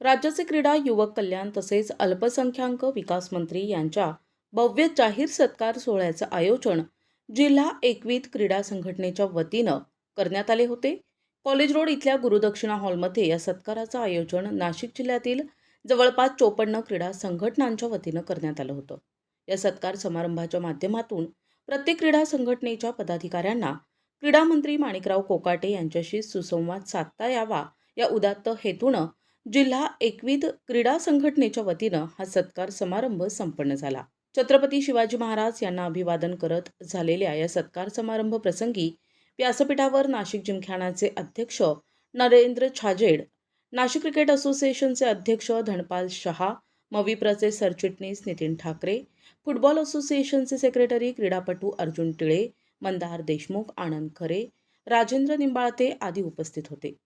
राज्याचे क्रीडा युवक कल्याण तसेच अल्पसंख्याक विकास मंत्री यांच्या भव्य जाहीर सत्कार सोहळ्याचं आयोजन जिल्हा एकवीत क्रीडा संघटनेच्या वतीनं करण्यात आले होते. कॉलेज रोड इथल्या गुरुदक्षिणा हॉलमध्ये या सत्काराचं आयोजन नाशिक जिल्ह्यातील जवळपास चोपन्न क्रीडा संघटनांच्या वतीनं करण्यात आलं होतं. या सत्कार समारंभाच्या माध्यमातून प्रत्येक क्रीडा संघटनेच्या पदाधिकाऱ्यांना क्रीडा मंत्री माणिकराव कोकाटे यांच्याशी सुसंवाद साधता यावा या उदात्त हेतूनं जिल्हा एकविध क्रीडा संघटनेच्या वतीनं हा सत्कार समारंभ संपन्न झाला. छत्रपती शिवाजी महाराज यांना अभिवादन करत झालेल्या या सत्कार समारंभ प्रसंगी व्यासपीठावर नाशिक जिमखानाचे अध्यक्ष नरेंद्र छाजेड नाशिक क्रिकेट असोसिएशनचे अध्यक्ष धनपाल शहा मविप्रचे सरचिटणीस नितीन ठाकरे फुटबॉल असोसिएशनचे सेक्रेटरी क्रीडापटू अर्जुन टिळे मंदार देशमुख आनंद खरे राजेंद्र निंबाळते आदी उपस्थित होते.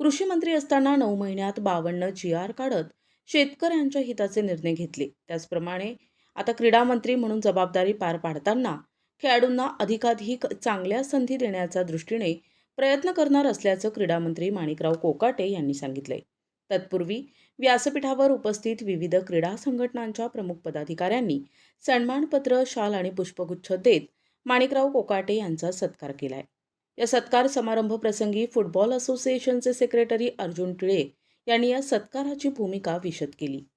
कृषी मंत्री असताना नऊ महिन्यात बावन्न जी आर काढत शेतकऱ्यांच्या हिताचे निर्णय घेतले. त्याचप्रमाणे आता क्रीडा मंत्री म्हणून जबाबदारी पार पाडताना खेळाडूंना अधिकाधिक चांगल्या संधी देण्याच्या दृष्टीने प्रयत्न करणार असल्याचं क्रीडामंत्री माणिकराव कोकाटे यांनी सांगितले तत्पूर्वी व्यासपीठावर उपस्थित विविध क्रीडा संघटनांच्या प्रमुख पदाधिकाऱ्यांनी सन्मानपत्र शाल आणि पुष्पगुच्छ देत माणिकराव कोकाटे यांचा सत्कार केलाय. या सत्कार समारंभ प्रसंगी फुटबॉल असोसिएशनचे सेक्रेटरी अर्जुन टिळे यांनी या सत्काराची भूमिका विशद केली.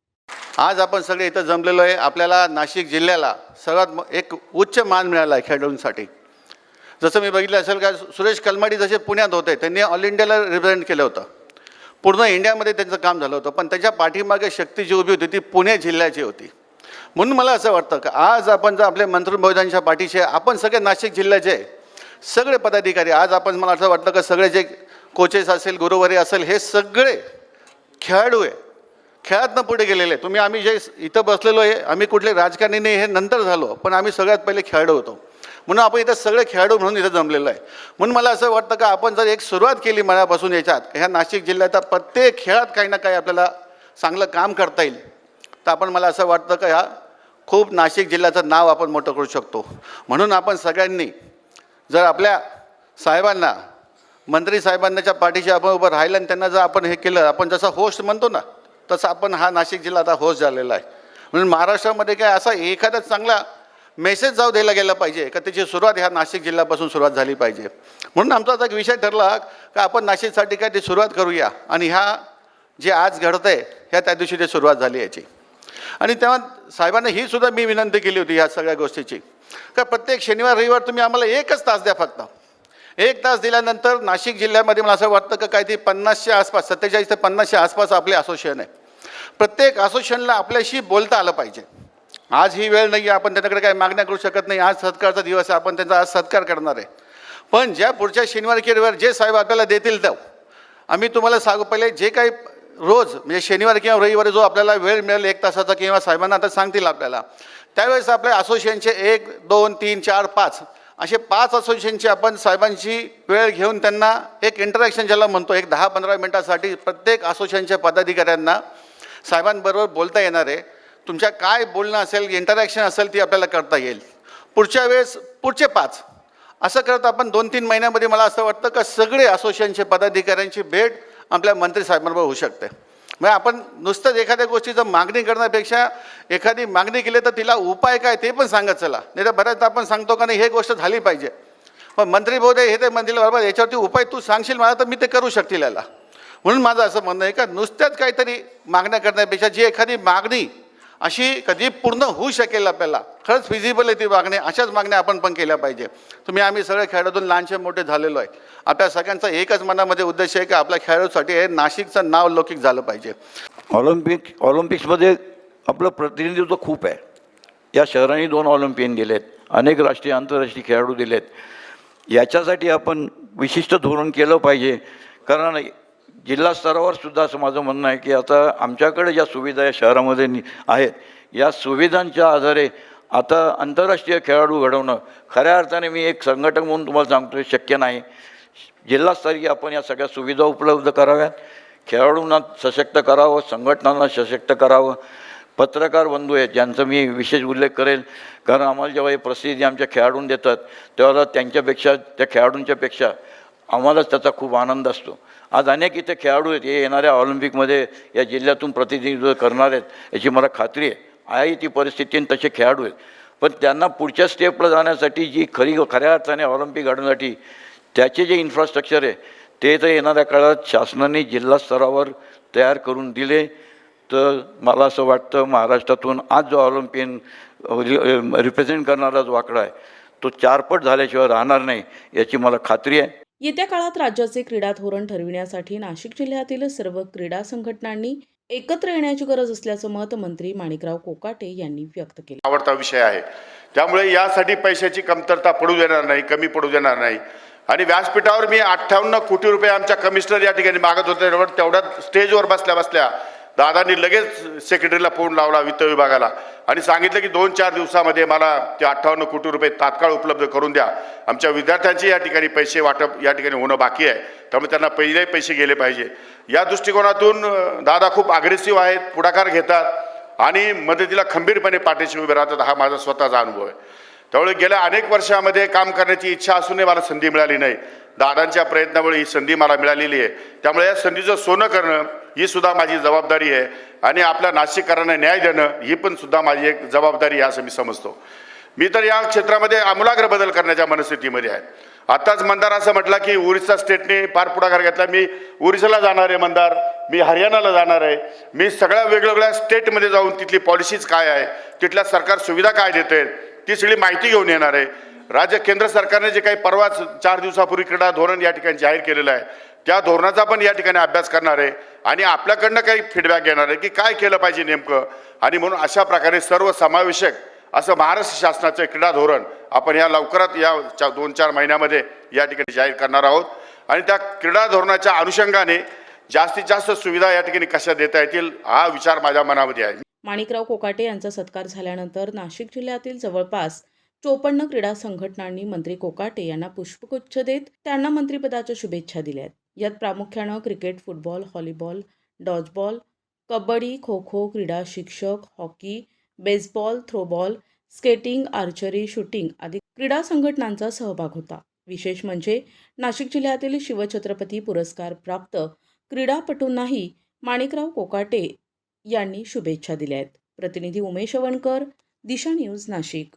आज आपण सगळे इथं जमलेलो आहे. आपल्याला नाशिक जिल्ह्याला सर्वात म- एक उच्च मान मिळाला आहे खेळाडूंसाठी. जसं मी बघितलं असेल का सुरेश कलमाडी जसे पुण्यात होते त्यांनी ऑल इंडियाला रिप्रेझेंट केलं होतं. पूर्ण इंडियामध्ये त्यांचं काम झालं होतं पण त्याच्या पाठीमागे शक्ती जी उभी होती ती पुणे जिल्ह्याची होती. म्हणून मला असं वाटतं की आज आपण जर आपल्या मंत्री महोदयांच्या पाठीशी आपण सगळे नाशिक जिल्ह्याचे सगळे पदाधिकारी आज आपण मला असं वाटतं का सगळे जे कोचेस असेल गुरुवारी असेल हे सगळे खेळाडू आहे. खेळातनं पुढे गेलेले. आहे. तुम्ही आम्ही जे इथं बसलेलो आहे आम्ही कुठले राजकारणी नाही हे नंतर झालो पण आम्ही सगळ्यात पहिले खेळाडू होतो. म्हणून आपण इथं सगळे खेळाडू म्हणून इथं जमलेलो आहे. म्हणून मला असं वाटतं का आपण जर एक सुरुवात केली मनापासून याच्यात ह्या नाशिक जिल्ह्यात प्रत्येक खेळात काही ना काही आपल्याला चांगलं काम करता येईल. तर आपण मला असं वाटतं का ह्या खूप नाशिक जिल्ह्याचं नाव आपण मोठं करू शकतो. म्हणून आपण सगळ्यांनी जर आपल्या साहेबांना मंत्री साहेबांच्या पाठीशी आपण उभं राहिलं आणि त्यांना जर आपण हे केलं आपण जसं होस्ट म्हणतो ना तसं आपण हा नाशिक जिल्हा आता होस्ट झालेला आहे. म्हणून महाराष्ट्रामध्ये काय असा एखादा चांगला मेसेज जाऊ द्यायला गेला पाहिजे का त्याची सुरुवात ह्या नाशिक जिल्ह्यापासून सुरुवात झाली पाहिजे. म्हणून आमचा आता एक विषय ठरला का आपण नाशिकसाठी काय ती सुरुवात करूया आणि ह्या जे आज घडतं आहे ह्या त्या दिवशी ते सुरुवात झाली याची. आणि तेव्हा साहेबांना ही सुद्धा मी विनंती केली होती ह्या सगळ्या गोष्टीची. का प्रत्येक शनिवार रविवार तुम्ही आम्हाला एकच तास द्या फक्त. एक तास दिल्यानंतर नाशिक जिल्ह्यामध्ये मला असं वाटतं का काहीतरी ते पन्नासच्या आसपास सत्तेचाळीस ते पन्नासच्या आसपास आपले असोसिएशन आहे. प्रत्येक असोसिएशनला आपल्याशी बोलता आलं पाहिजे. आज ही वेळ नाही आहे आपण त्यांच्याकडे काही मागण्या करू शकत नाही. आज सत्कारचा दिवस आहे आपण त्यांचा आज सत्कार करणार आहे. पण ज्या पुढच्या शनिवार की रविवार जे साहेब आपल्याला देतील त्या आम्ही तुम्हाला सांगू पहिले जे काही रोज म्हणजे शनिवार किंवा रविवारी जो आपल्याला वेळ मिळेल एक तासाचा किंवा साहेबांना आता सांगतील आपल्याला त्यावेळेस आपल्या असोसिएशनचे एक दोन तीन चार पाच. असे पाच असोसिएशनचे आपण साहेबांची वेळ घेऊन त्यांना एक इंटरॅक्शन ज्याला म्हणतो एक दहा पंधरा मिनटासाठी प्रत्येक असोसिएशनच्या पदाधिकाऱ्यांना साहेबांबरोबर बोलता येणार आहे. तुमच्या काय बोलणं असेल इंटरॅक्शन असेल ती आपल्याला करता येईल. पुढच्या वेळेस पुढचे पाच. असं करत आपण दोन तीन महिन्यामध्ये मला असं वाटतं का सगळे असोसिएशनचे पदाधिकाऱ्यांची भेट आपल्या मंत्री साहेबांबरोबर होऊ शकते. मग आपण नुसतंच एखाद्या गोष्टीचं मागणी करण्यापेक्षा एखादी मागणी केली तर तिला उपाय काय ते पण सांगत चला. नाही तर बऱ्याचदा आपण सांगतो का नाही हे गोष्ट झाली पाहिजे. मग मंत्री महोदय हे ते म्हणतील बरोबर याच्यावरती उपाय तू सांगशील मला तर मी ते करू शकतील याला. म्हणून माझं असं म्हणणं आहे का नुसत्याच काहीतरी मागण्या करण्यापेक्षा जी एखादी मागणी अशी कधी पूर्ण होऊ शकेल आपल्याला. खरंच फिजिबल आहे ती मागणी. अशाच मागण्या आपण पण केल्या पाहिजे. तुम्ही आम्ही सगळे खेळाडूतून लहानसे मोठे झालेलो आहे. आपल्या सगळ्यांचा एकच मनामध्ये उद्देश आहे की आपल्या खेळाडूसाठी हे नाशिकचं नाव लौकिक झालं पाहिजे. ऑलिम्पिक ऑलिम्पिक्समध्ये आपलं प्रतिनिधित्व खूप आहे. या शहरांनी दोन ऑलिम्पियन गेलेत. अनेक राष्ट्रीय आंतरराष्ट्रीय खेळाडू दिलेत. याच्यासाठी आपण विशिष्ट धोरण केलं पाहिजे. कारण जिल्हा स्तरावर सुद्धा असं माझं म्हणणं आहे की आता आमच्याकडे ज्या सुविधा या शहरामध्ये नि- आहेत या सुविधांच्या आधारे आता आंतरराष्ट्रीय खेळाडू घडवणं खऱ्या अर्थाने मी एक संघटक म्हणून तुम्हाला सांगतो शक्य नाही. जिल्हास्तरीय आपण या सगळ्या सुविधा उपलब्ध कराव्यात. खेळाडूंना सशक्त करावं संघटनांना सशक्त करावं. पत्रकार बंधू आहेत ज्यांचा मी विशेष उल्लेख करेल. कारण आम्हाला जेव्हा हे प्रसिद्धी आमच्या खेळाडूं देतात तेव्हा त्यांच्यापेक्षा त्या खेळाडूंच्यापेक्षा आम्हालाच त्याचा खूप आनंद असतो. आज अनेक इथे खेळाडू आहेत हे येणाऱ्या ऑलिम्पिकमध्ये या जिल्ह्यातून प्रतिनिधित्व करणार आहेत याची मला खात्री आहे. आहे ती परिस्थिती आणि तसे खेळाडू आहेत. पण त्यांना पुढच्या स्टेपला जाण्यासाठी जी खरी खऱ्या अर्थाने ऑलिम्पिक घडवण्यासाठी त्याचे जे इन्फ्रास्ट्रक्चर आहे ते तर येणाऱ्या काळात शासनाने जिल्हा स्तरावर तयार करून दिले. तर मला असं वाटतं महाराष्ट्रातून आज जो ऑलिम्पियन रिप्रेझेंट करणारा जो आकडा आहे तो चारपट झाल्याशिवाय राहणार नाही याची मला खात्री आहे. येत्या काळात राज्याचे क्रीडा धोरण ठरविण्यासाठी नाशिक जिल्ह्यातील सर्व क्रीडा संघटनांनी एकत्र येण्याची गरज असल्याचं मत मंत्री माणिकराव कोकाटे यांनी व्यक्त केलं. आवडता विषय आहे. त्यामुळे यासाठी पैशाची कमतरता पडू देणार नाही कमी पडू देणार नाही. आणि व्यासपीठावर मी अठ्ठावन्न कोटी रुपये आमच्या कमिशनर या ठिकाणी मागत होते. तेवढ्यात स्टेजवर बसल्या बसल्या दादांनी लगेच सेक्रेटरीला फोन लावला वित्त विभागाला आणि सांगितलं की दोन चार दिवसामध्ये मला ते अठ्ठावन्न कोटी रुपये तात्काळ उपलब्ध करून द्या. आमच्या विद्यार्थ्यांचे या ठिकाणी पैसे वाटप या ठिकाणी होणं बाकी आहे. त्यामुळे त्यांना पहिले पैसे गेले पाहिजे. या दृष्टिकोनातून दादा खूप अग्रेसिव्ह आहेत पुढाकार घेतात आणि मदतीला खंबीरपणे पाठीशी उभे राहतात. हा माझा स्वतःचा अनुभव आहे. त्यामुळे गेल्या अनेक वर्षामध्ये काम करण्याची इच्छा असूनही मला संधी मिळाली नाही. दादांच्या प्रयत्नामुळे ही संधी मला मिळालेली आहे. त्यामुळे या संधीचं सोनं करणं ही सुद्धा माझी जबाबदारी आहे. आणि आपल्या नाशिककरांना न्याय देणं ही पण सुद्धा माझी एक जबाबदारी आहे असं मी समजतो. मी तर या क्षेत्रामध्ये आमूलाग्र बदल करण्याच्या मनस्थितीमध्ये आहे. आत्ताच मंदार असं म्हटलं की ओरिसा स्टेटने फार पुढाकार घेतला. मी ओरिसाला जाणार आहे मंदार मी हरियाणाला जाणार आहे. मी सगळ्या वेगवेगळ्या स्टेटमध्ये जाऊन तिथली पॉलिसीज काय आहे तिथल्या सरकार सुविधा काय देत आहे ती सगळी माहिती घेऊन येणार आहे. राज्य केंद्र सरकारने जे काही परवाच चार दिवसापूर्वी क्रीडा धोरण या ठिकाणी जाहीर केलेलं आहे त्या धोरणाचा पण या ठिकाणी अभ्यास करणार आहे. आणि आपल्याकडनं काही फीडबॅक घेणार आहे की काय केलं पाहिजे नेमकं? आणि म्हणून अशा प्रकारे सर्व समावेशक असं महाराष्ट्र शासनाचं क्रीडा धोरण आपण या लवकरात या चा दोन चार महिन्यामध्ये या ठिकाणी जाहीर करणार आहोत. आणि त्या क्रीडा धोरणाच्या अनुषंगाने जास्तीत जास्त सुविधा या ठिकाणी कशा देता येतील हा विचार माझ्या मनामध्ये आहे. माणिकराव कोकाटे यांचा सत्कार झाल्यानंतर नाशिक जिल्ह्यातील जवळपास चोपन्न क्रीडा संघटनांनी मंत्री कोकाटे यांना पुष्पगुच्छ देत त्यांना मंत्रिपदाच्या शुभेच्छा दिल्या आहेत यात प्रामुख्यानं cricket football volleyball dodgeball kabaddi kho kho क्रीडा शिक्षक hockey baseball throwball skating archery shooting आदी क्रीडा संघटनांचा सहभाग होता. विशेष म्हणजे नाशिक जिल्ह्यातील शिवछत्रपती पुरस्कार प्राप्त क्रीडापटूंनाही माणिकराव कोकाटे यांनी शुभेच्छा दिल्या आहेत. प्रतिनिधी उमेश वणकर दिशा न्यूज नाशिक.